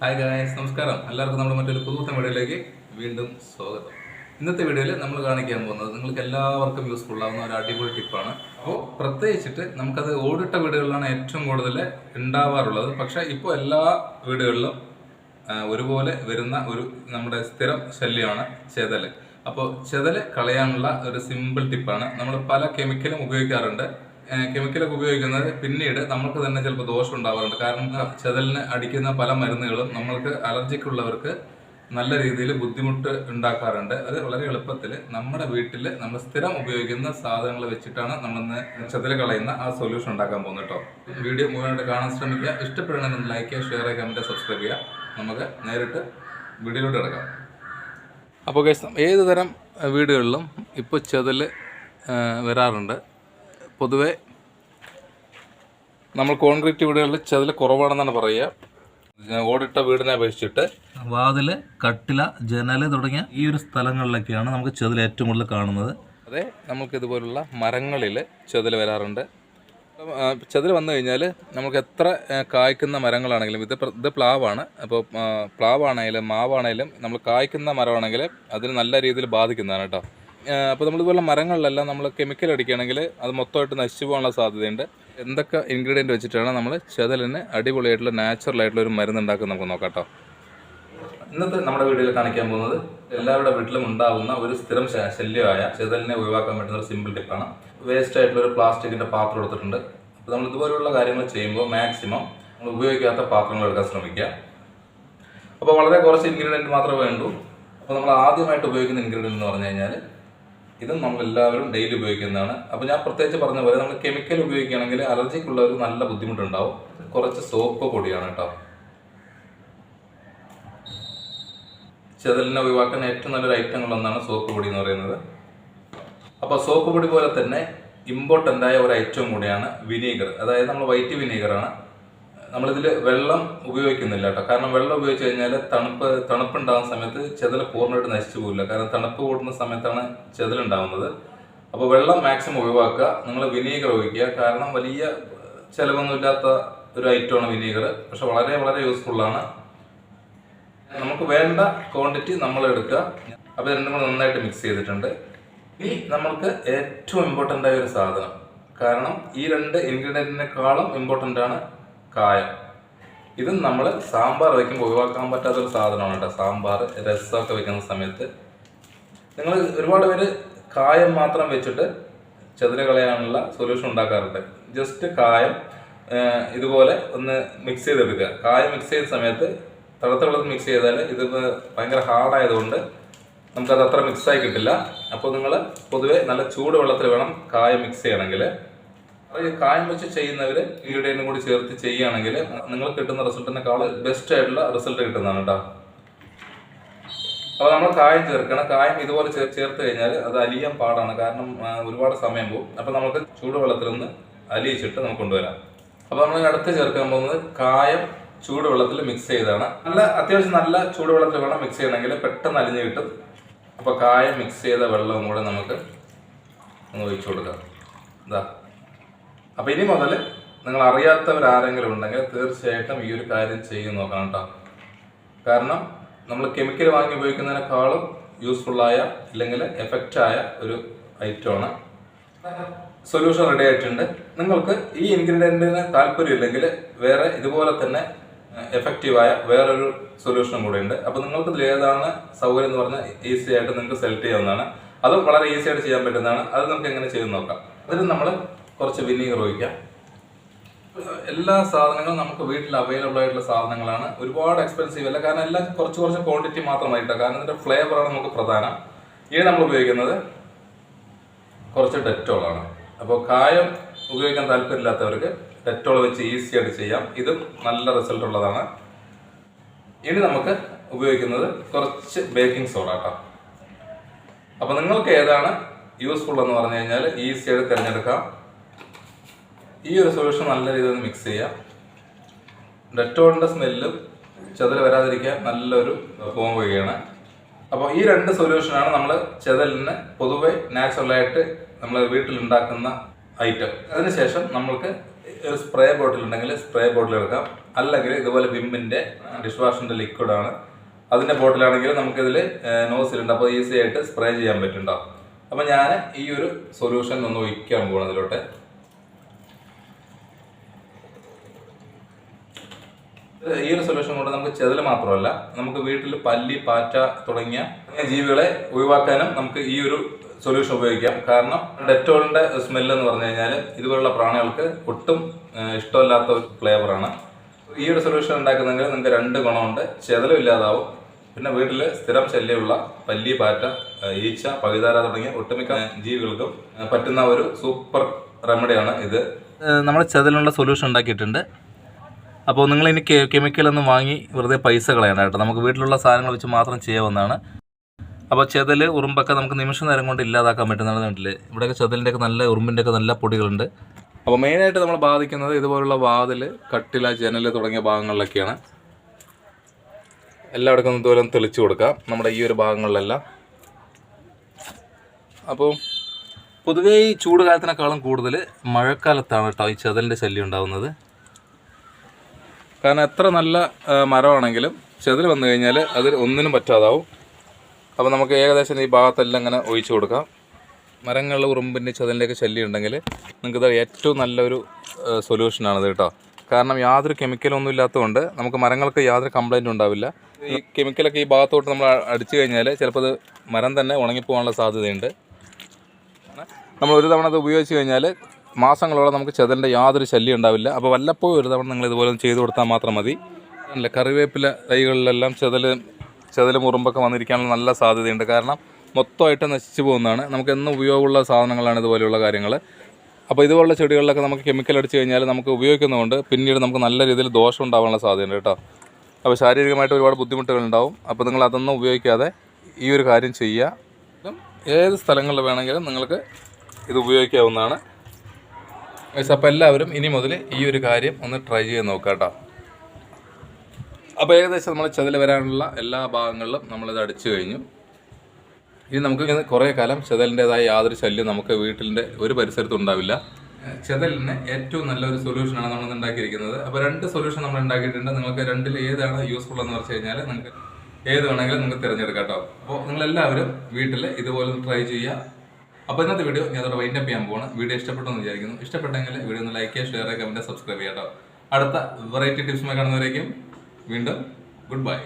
Hi guys നമസ്കാരം. എല്ലാവർക്കും നമ്മുടെ മറ്റൊരു പുതുത്ത വീഡിയോയിലേക്ക് വീണ്ടും സ്വാഗതം. ഇന്നത്തെ വീഡിയോയിൽ നമ്മൾ കാണിക്കാൻ പോകുന്നത് നിങ്ങൾക്ക് എല്ലാവർക്കും യൂസ്ഫുൾ ആവുന്ന ഒരു അടിപൊളി ടിപ്പാണ് അപ്പോൾ പ്രത്യേകിച്ചിട്ട് നമുക്കത് ഓടിട്ട വീടുകളിലാണ് ഏറ്റവും കൂടുതൽ ഉണ്ടാവാറുള്ളത്. പക്ഷേ ഇപ്പോൾ എല്ലാ വീടുകളിലും ഒരുപോലെ വരുന്ന ഒരു നമ്മുടെ സ്ഥിരം ശല്യമാണ് ചെതൽ. അപ്പോൾ ചെതൽ കളയാനുള്ള ഒരു സിമ്പിൾ ടിപ്പാണ് നമ്മൾ പല കെമിക്കലും ഉപയോഗിക്കാറുണ്ട്. കെമിക്കലൊക്കെ ഉപയോഗിക്കുന്നത് പിന്നീട് നമുക്ക് തന്നെ ചിലപ്പോൾ ദോഷം ഉണ്ടാവാറുണ്ട്. കാരണം ചെതലിന് അടിക്കുന്ന പല മരുന്നുകളും നമ്മൾക്ക് അലർജിക്കുള്ളവർക്ക് നല്ല രീതിയിൽ ബുദ്ധിമുട്ട് ഉണ്ടാക്കാറുണ്ട്. അത് വളരെ എളുപ്പത്തിൽ നമ്മുടെ വീട്ടിൽ നമ്മൾ സ്ഥിരം ഉപയോഗിക്കുന്ന സാധനങ്ങൾ വെച്ചിട്ടാണ് നമ്മളിന്ന് ചെതൽ കളയുന്ന ആ സൊല്യൂഷൻ ഉണ്ടാക്കാൻ പോകുന്നത് കേട്ടോ. വീഡിയോ മുഴുവനായിട്ട് കാണാൻ ശ്രമിക്കുക. ഇഷ്ടപ്പെടണമെന്ന് ലൈക്ക് ചെയ്യുക ഷെയർ ചെയ്യുക കമന്റ് സബ്സ്ക്രൈബ് ചെയ്യുക. നമുക്ക് നേരിട്ട് വീഡിയോയിലോട്ട് കിടക്കാം. അപ്പോൾ ഏത് തരം വീടുകളിലും ഇപ്പോൾ ചെതൽ വരാറുണ്ട്? പൊതുവെ നമ്മൾ കോൺക്രീറ്റ് വീടുകളിൽ ചതിൽ കുറവാണെന്നാണ് പറയുക. ഓടിട്ട വീടിനെ അപേക്ഷിച്ചിട്ട് വാതിൽ കട്ടില ജനൽ തുടങ്ങിയ ഈ ഒരു സ്ഥലങ്ങളിലൊക്കെയാണ് നമുക്ക് ചതിൽ ഏറ്റവും കൂടുതൽ കാണുന്നത്. അതെ നമുക്ക് ഇതുപോലുള്ള മരങ്ങളിൽ ചതിൽ വരാറുണ്ട്. ചതിൽ വന്നു കഴിഞ്ഞാൽ നമുക്ക് എത്ര കായ്ക്കുന്ന മരങ്ങളാണെങ്കിലും ഇത് ഇത് പ്ലാവാണ്. അപ്പോൾ പ്ലാവാണെങ്കിലും മാവാണെങ്കിലും നമ്മൾ കായ്ക്കുന്ന മരമാണെങ്കിൽ അതിന് നല്ല രീതിയിൽ ബാധിക്കുന്നതാണ് കേട്ടോ. അപ്പോൾ നമ്മളിതുപോലെ മരങ്ങളിലെല്ലാം നമ്മൾ കെമിക്കൽ അടിക്കുകയാണെങ്കിൽ അത് മൊത്തമായിട്ട് നശിച്ചു പോകാനുള്ള സാധ്യതയുണ്ട്. എന്തൊക്കെ ഇൻഗ്രീഡിയന്റ് വെച്ചിട്ടാണ് നമ്മൾ ചെതലിന് അടിപൊളിയായിട്ടുള്ള നാച്ചുറൽ ആയിട്ടുള്ള ഒരു മരുന്ന് ഉണ്ടാക്കുന്നത് നമുക്ക് നോക്കാം കേട്ടോ. ഇന്നത്തെ നമ്മുടെ വീഡിയോയിൽ കാണിക്കാൻ പോകുന്നത് എല്ലാവരുടെ വീട്ടിലും ഉണ്ടാകുന്ന ഒരു സ്ഥിരം ശല്യമായ ചെതലിനെ ഒഴിവാക്കാൻ പറ്റുന്ന ഒരു സിമ്പിൾ ടിപ്പാണ് വേസ്റ്റ് ആയിട്ടുള്ള ഒരു പ്ലാസ്റ്റിക്കിന്റെ പാത്രം എടുത്തിട്ടുണ്ട്. അപ്പോൾ നമ്മൾ ഇതുപോലുള്ള കാര്യങ്ങൾ ചെയ്യുമ്പോൾ മാക്സിമം നമ്മൾ ഉപയോഗിക്കാത്ത പാത്രങ്ങൾ എടുക്കാൻ ശ്രമിക്കുക. അപ്പോൾ വളരെ കുറച്ച് ഇൻഗ്രീഡിയന്റ് മാത്രമേ വേണ്ടൂ. അപ്പോൾ നമ്മൾ ആദ്യമായിട്ട് ഉപയോഗിക്കുന്ന ഇൻഗ്രീഡിയന്റ് എന്ന് പറഞ്ഞു കഴിഞ്ഞാൽ ഇതും നമ്മൾ എല്ലാവരും ഡെയിലി ഉപയോഗിക്കുന്നതാണ്. അപ്പോൾ ഞാൻ പ്രത്യേകിച്ച് പറഞ്ഞ പോലെ നമ്മൾ കെമിക്കൽ ഉപയോഗിക്കുകയാണെങ്കിൽ അലർജിക്കുള്ളവർക്ക് നല്ല ബുദ്ധിമുട്ടുണ്ടാവും. കുറച്ച് സോപ്പ് പൊടിയാണ് കേട്ടോ ചെതലിനെ ഒഴിവാക്കാൻ ഏറ്റവും നല്ലൊരു ഐറ്റങ്ങളൊന്നാണ് സോപ്പ് പൊടി എന്ന് പറയുന്നത്. അപ്പോൾ സോപ്പ് പൊടി പോലെ തന്നെ ഇമ്പോർട്ടന്റ് ആയ ഒരു ഐറ്റം കൂടിയാണ് വിനീഗർ അതായത് നമ്മൾ വൈറ്റ് വിനീഗറാണ് നമ്മളിതിൽ വെള്ളം ഉപയോഗിക്കുന്നില്ല കേട്ടോ കാരണം വെള്ളം ഉപയോഗിച്ച് കഴിഞ്ഞാൽ തണുപ്പ് തണുപ്പുണ്ടാകുന്ന സമയത്ത് ചെതൽ പൂർണമായിട്ട് നശിച്ചു പോകില്ല കാരണം തണുപ്പ് കൂടുന്ന സമയത്താണ് ചെതലുണ്ടാകുന്നത് അപ്പോൾ വെള്ളം മാക്സിമം ഒഴിവാക്കുക നിങ്ങൾ വിനീഗർ ഒഴിക്കുക. കാരണം വലിയ ചിലവൊന്നുമില്ലാത്ത ഒരു ഐറ്റമാണ് വിനീഗർ. പക്ഷെ വളരെ വളരെ യൂസ്ഫുള്ളാണ് നമുക്ക് വേണ്ട ക്വാണ്ടിറ്റി നമ്മൾ എടുക്കുക. അപ്പോൾ രണ്ടും കൂടെ നന്നായിട്ട് മിക്സ് ചെയ്തിട്ടുണ്ട്. ഇനി നമ്മൾക്ക് ഏറ്റവും ഇമ്പോർട്ടന്റ് ആയ ഒരു സാധനം. കാരണം ഈ രണ്ട് ഇൻഗ്രീഡിയന്റിനേക്കാളും ഇമ്പോർട്ടന്റ് ആണ് കായം. ഇത് നമ്മൾ സാമ്പാർ വയ്ക്കുമ്പോൾ ഒഴിവാക്കാൻ പറ്റാത്തൊരു സാധനമാണ് കേട്ടോ. സാമ്പാർ രസമൊക്കെ വെക്കുന്ന സമയത്ത്. നിങ്ങൾ ഒരുപാട് പേര് കായം മാത്രം വെച്ചിട്ട് ചെതിര കളയാനുള്ള സൊല്യൂഷൻ ഉണ്ടാക്കാറുണ്ട്. ജസ്റ്റ് കായം ഇതുപോലെ ഒന്ന് മിക്സ് ചെയ്തെടുക്കുക. കായം മിക്സ് ചെയ്ത സമയത്ത് തണുത്ത വെള്ളത്തിൽ മിക്സ് ചെയ്താൽ ഇത് ഭയങ്കര ഹാർഡായതുകൊണ്ട് നമുക്കത് അത്ര മിക്സായി കിട്ടില്ല. അപ്പോൾ നിങ്ങൾ പൊതുവേ നല്ല ചൂട് വെള്ളത്തിൽ വേണം കായം മിക്സ് ചെയ്യണമെങ്കിൽ കായം വെച്ച് ചെയ്യുന്നവർ ഇൻഗ്രീഡിയന്റും കൂടി ചേർത്ത് ചെയ്യുകയാണെങ്കിൽ നിങ്ങൾ കിട്ടുന്ന റിസൾട്ടിനേക്കാൾ ബെസ്റ്റ് ആയിട്ടുള്ള റിസൾട്ട് കിട്ടുന്നതാണ് കേട്ടോ അപ്പോൾ നമ്മൾ കായം ചേർക്കണം. കായം ഇതുപോലെ ചേർത്ത് കഴിഞ്ഞാൽ അത് അലിയാൻ പാടാണ്. കാരണം ഒരുപാട് സമയം പോകും. അപ്പോൾ നമുക്ക് ചൂടുവെള്ളത്തിൽ നിന്ന് അലിയിച്ചിട്ട് നമുക്ക് കൊണ്ടുവരാം. അപ്പോൾ നമ്മൾ അടുത്ത് ചേർക്കാൻ പോകുന്നത് കായം ചൂടുവെള്ളത്തിൽ മിക്സ് ചെയ്താണ്. നല്ല അത്യാവശ്യം നല്ല ചൂടുവെള്ളത്തിൽ വേണം മിക്സ് ചെയ്യണമെങ്കിൽ പെട്ടെന്ന് അലിഞ്ഞ് കിട്ടും. അപ്പോൾ കായം മിക്സ് ചെയ്ത വെള്ളവും കൂടെ നമുക്ക് ഒന്ന് ഒഴിച്ചു കൊടുക്കാം. ഇതാ അപ്പോൾ ഇനി മുതൽ നിങ്ങൾ അറിയാത്തവർ ആരെങ്കിലും ഉണ്ടെങ്കിൽ തീർച്ചയായിട്ടും ഈ ഒരു കാര്യം ചെയ്ത് നോക്കണം കേട്ടോ. കാരണം നമ്മൾ കെമിക്കൽ വാങ്ങി ഉപയോഗിക്കുന്നതിനേക്കാളും യൂസ്ഫുള്ളായ ഇല്ലെങ്കിൽ എഫക്റ്റായ ഒരു ഐറ്റമാണ് സൊല്യൂഷൻ റെഡി ആയിട്ടുണ്ട്. നിങ്ങൾക്ക് ഈ ഇൻഗ്രീഡിയന്റിന് താല്പര്യമില്ലെങ്കിൽ വേറെ ഇതുപോലെ തന്നെ എഫക്റ്റീവായ വേറൊരു സൊല്യൂഷനും കൂടെ ഉണ്ട്. അപ്പോൾ നിങ്ങൾക്ക് ഇതിൽ ഏതാണ് സൗകര്യം എന്ന് പറഞ്ഞാൽ ഈസി ആയിട്ട് നിങ്ങൾക്ക് സെലക്ട് ചെയ്യാവുന്നതാണ്. അതും വളരെ ഈസി ആയിട്ട് ചെയ്യാൻ പറ്റുന്നതാണ്. അത് നമുക്ക് എങ്ങനെ ചെയ്ത് നോക്കാം? അതിന് നമ്മൾ കുറച്ച് വിനീഗർ ഒഴിക്കാം. എല്ലാ സാധനങ്ങളും നമുക്ക് വീട്ടിൽ അവൈലബിൾ ആയിട്ടുള്ള സാധനങ്ങളാണ്. ഒരുപാട് എക്സ്പെൻസീവ് അല്ല. കാരണം എല്ലാം കുറച്ച് കുറച്ച് ക്വാണ്ടിറ്റി മാത്രമായിട്ടാണ് കാരണം ഇതിന്റെ ഫ്ലേവറാണ് നമുക്ക് പ്രധാനം. ഇനി നമ്മൾ ഉപയോഗിക്കുന്നത് കുറച്ച് ഡെറ്റോളാണ് അപ്പോൾ കായം ഉപയോഗിക്കാൻ താല്പര്യമില്ലാത്തവർക്ക് ഡെറ്റോൾ വെച്ച് ഈസി ആയിട്ട് ചെയ്യാം. ഇതും നല്ല റിസൾട്ട് ഉള്ളതാണ്. ഇനി നമുക്ക് ഉപയോഗിക്കുന്നത് കുറച്ച് ബേക്കിംഗ് സോഡ കേട്ടോ അപ്പോൾ നിങ്ങൾക്ക് ഏതാണ് യൂസ്ഫുൾ എന്ന് പറഞ്ഞു കഴിഞ്ഞാൽ ഈസി ആയിട്ട് തിരഞ്ഞെടുക്കാം. ഈ ഒരു സൊല്യൂഷൻ നല്ല രീതിയിൽ മിക്സ് ചെയ്യാം. ഡെറ്റോളിന്റെ സ്മെല്ലും ചെതൽ വരാതിരിക്കാൻ നല്ലൊരു ഫോം വഴിയാണ് അപ്പോൾ ഈ രണ്ട് സൊല്യൂഷനാണ് നമ്മൾ ചെതലിന് പൊതുവെ നാച്ചുറലായിട്ട് നമ്മൾ വീട്ടിലുണ്ടാക്കുന്ന ഐറ്റം അതിനുശേഷം നമ്മൾക്ക് ഒരു സ്പ്രേ ബോട്ടിൽ ഉണ്ടെങ്കിൽ സ്പ്രേ ബോട്ടിൽ എടുക്കാം. അല്ലെങ്കിൽ ഇതുപോലെ വിമ്മിന്റെ ഡിഷ് വാഷിന്റെ ലിക്വിഡാണ് അതിന്റെ ബോട്ടിലാണെങ്കിൽ നമുക്കിതിൽ നോസിൽ ഉണ്ട് അപ്പോൾ ഈസി ആയിട്ട് സ്പ്രേ ചെയ്യാൻ പറ്റുന്നുണ്ടാവും അപ്പോൾ ഞാൻ ഈ ഒരു സൊല്യൂഷൻ ഒന്ന് ഒഴിക്കാൻ പോകണം അതിലോട്ട് ഈ ഒരു സൊല്യൂഷൻ കൊണ്ട് നമുക്ക് ചെതൽ മാത്രമല്ല നമുക്ക് വീട്ടിൽ പല്ലി പാറ്റ തുടങ്ങിയ ജീവികളെ ഒഴിവാക്കാനും നമുക്ക് ഈ ഒരു സൊല്യൂഷൻ ഉപയോഗിക്കാം. കാരണം ഡെറ്റോളിന്റെ സ്മെല്ല് എന്ന് പറഞ്ഞു കഴിഞ്ഞാൽ ഇതുപോലുള്ള പ്രാണികൾക്ക് ഒട്ടും ഇഷ്ടമല്ലാത്ത ഒരു ഫ്ലേവറാണ് ഈ ഒരു സൊല്യൂഷൻ ഉണ്ടാക്കുന്നെങ്കിൽ നിങ്ങൾക്ക് രണ്ട് ഗുണമുണ്ട്. ചെതലും ഇല്ലാതാവും. പിന്നെ വീട്ടിൽ സ്ഥിരം ശല്യമുള്ള പല്ലി പാറ്റ ഈച്ച പഴുതാര തുടങ്ങിയ ഒട്ടുമിക്ക ജീവികൾക്കും പറ്റുന്ന ഒരു സൂപ്പർ റെമഡിയാണ് ഇത്. നമ്മൾ ചെതലിനുള്ള സൊല്യൂഷൻ ഉണ്ടാക്കിയിട്ടുണ്ട്. അപ്പോൾ നിങ്ങൾ ഇനി കെമിക്കൽ ഒന്നും വാങ്ങി വെറുതെ പൈസ കളയണം കേട്ടോ. നമുക്ക് വീട്ടിലുള്ള സാധനങ്ങൾ വെച്ച് മാത്രം ചെയ്യാവുന്നതാണ് അപ്പോൾ ചെതൽ ഉറുമ്പൊക്കെ നമുക്ക് നിമിഷ നേരം കൊണ്ട് ഇല്ലാതാക്കാൻ പറ്റുന്നതാണ് കണ്ടില്ലേ? ഇവിടെയൊക്കെ ചെതലിന്റെ ഒക്കെ നല്ല ഉറുമ്പിന്റെ ഒക്കെ നല്ല പൊടികളുണ്ട്. അപ്പോൾ മെയിനായിട്ട് നമ്മൾ ബാധിക്കുന്നത് ഇതുപോലുള്ള വാതിൽ കട്ടില ജനൽ തുടങ്ങിയ ഭാഗങ്ങളിലൊക്കെയാണ്. എല്ലായിടത്തും ഒന്ന് ഇതുപോലെ തെളിച്ചു കൊടുക്കാം. നമ്മുടെ ഈ ഒരു ഭാഗങ്ങളിലെല്ലാം. അപ്പോൾ പൊതുവേ ഈ ചൂട് കാലത്തിനേക്കാളും കൂടുതൽ മഴക്കാലത്താണ് കേട്ടോ ഈ ചെതലിന്റെ ശല്യം ഉണ്ടാകുന്നത് കാരണം എത്ര നല്ല മരമാണെങ്കിലും ചെതിൽ വന്നു കഴിഞ്ഞാൽ അതിൽ ഒന്നിനും പറ്റാതാവും. അപ്പോൾ നമുക്ക് ഏകദേശം ഈ ഭാഗത്തെല്ലാം ഇങ്ങനെ ഒഴിച്ചു കൊടുക്കാം. മരങ്ങളുടെ ഉറുമ്പിന്റെ ചതിലേക്ക് ശല്യം ഉണ്ടെങ്കിൽ നിങ്ങൾക്ക് ഇത് ഏറ്റവും നല്ലൊരു സൊല്യൂഷനാണിത് കേട്ടോ. കാരണം യാതൊരു കെമിക്കലും ഒന്നും ഇല്ലാത്തതുകൊണ്ട് നമുക്ക് മരങ്ങൾക്ക് യാതൊരു കംപ്ലൈന്റും ഉണ്ടാവില്ല. ഈ കെമിക്കലൊക്കെ ഈ ഭാഗത്തോട്ട് നമ്മൾ അടിച്ചു കഴിഞ്ഞാൽ ചിലപ്പോൾ അത് മരം തന്നെ ഉണങ്ങിപ്പോകാനുള്ള സാധ്യതയുണ്ട്. നമ്മൾ ഒരു തവണ അത് ഉപയോഗിച്ച് കഴിഞ്ഞാൽ മാസങ്ങളോളം നമുക്ക് ചെതലിന്റെ യാതൊരു ശല്യം ഉണ്ടാവില്ല. അപ്പോൾ വല്ലപ്പോഴും ഒരു തവണ നിങ്ങൾ ഇതുപോലെ ചെയ്തു കൊടുത്താൽ മാത്രം മതി. അല്ല കറിവേപ്പില തൈകളിലെല്ലാം ചെതൽ ചെതൽ മുറുമ്പൊക്കെ വന്നിരിക്കാനുള്ള നല്ല സാധ്യതയുണ്ട്. കാരണം മൊത്തമായിട്ട് നശിച്ചു പോകുന്നതാണ്. നമുക്ക് എന്നും ഉപയോഗമുള്ള സാധനങ്ങളാണ് ഇതുപോലെയുള്ള കാര്യങ്ങൾ. അപ്പോൾ ഇതുപോലുള്ള ചെടികളിലൊക്കെ നമുക്ക് കെമിക്കൽ അടിച്ച് കഴിഞ്ഞാൽ നമുക്ക് ഉപയോഗിക്കുന്നതുകൊണ്ട് പിന്നീട് നമുക്ക് നല്ല രീതിയിൽ ദോഷം ഉണ്ടാവാനുള്ള സാധ്യതയുണ്ട് കേട്ടോ. അപ്പോൾ ശാരീരികമായിട്ട് ഒരുപാട് ബുദ്ധിമുട്ടുകൾ ഉണ്ടാവും. അപ്പോൾ നിങ്ങൾ അതൊന്നും ഉപയോഗിക്കാതെ ഈ ഒരു കാര്യം ചെയ്യുക. ഏത് സ്ഥലങ്ങളിൽ വേണമെങ്കിലും നിങ്ങൾക്ക് ഇത് ഉപയോഗിക്കാവുന്നതാണ്. ഗൈസ്, അപ്പോൾ എല്ലാവരും ഇനി മുതൽ ഈ ഒരു കാര്യം ഒന്ന് ട്രൈ ചെയ്ത് നോക്കാം കേട്ടോ അപ്പോൾ ഏകദേശം നമ്മൾ ചതിൽ വരാനുള്ള എല്ലാ ഭാഗങ്ങളിലും നമ്മളിത് അടിച്ചു കഴിഞ്ഞു. ഇനി നമുക്ക് കുറേ കാലം ചെതലിന്റെതായ യാതൊരു ശല്യം നമുക്ക് വീട്ടിന്റെ ഒരു പരിസരത്തും ഉണ്ടാവില്ല. ചെതലിന് ഏറ്റവും നല്ലൊരു സൊല്യൂഷനാണ് നമ്മൾ ഉണ്ടാക്കിയിരിക്കുന്നത് അപ്പോൾ രണ്ട് സൊല്യൂഷൻ നമ്മൾ ഉണ്ടാക്കിയിട്ടുണ്ട് നിങ്ങൾക്ക് രണ്ടിൽ ഏതാണ് യൂസ്ഫുൾ എന്ന് പറഞ്ഞു കഴിഞ്ഞാൽ നിങ്ങൾക്ക് ഏത് വേണമെങ്കിലും നിങ്ങൾക്ക് തിരഞ്ഞെടുക്കാം കേട്ടോ. അപ്പോൾ നിങ്ങളെല്ലാവരും വീട്ടിൽ ഇതുപോലെ ട്രൈ ചെയ്യുക. അപ്പോൾ ഇന്നത്തെ വീഡിയോ ഞാൻ അതോടെ വൈൻഡ് അപ്പ് ചെയ്യാൻ പോകണം വീഡിയോ ഇഷ്ടപ്പെട്ടെന്ന് വിചാരിക്കുന്നു. ഇഷ്ടപ്പെട്ടെങ്കിൽ വീഡിയോ ഒന്ന് ലൈക്ക് ചെയ്യുക ഷെയർ ചെയ്യുക കമന്റ് സബ്സ്ക്രൈബ് ചെയ്യാം അടുത്ത വെറൈറ്റി ടിപ്സുമായി കാണുന്നവരേക്കും വീണ്ടും ഗുഡ് ബൈ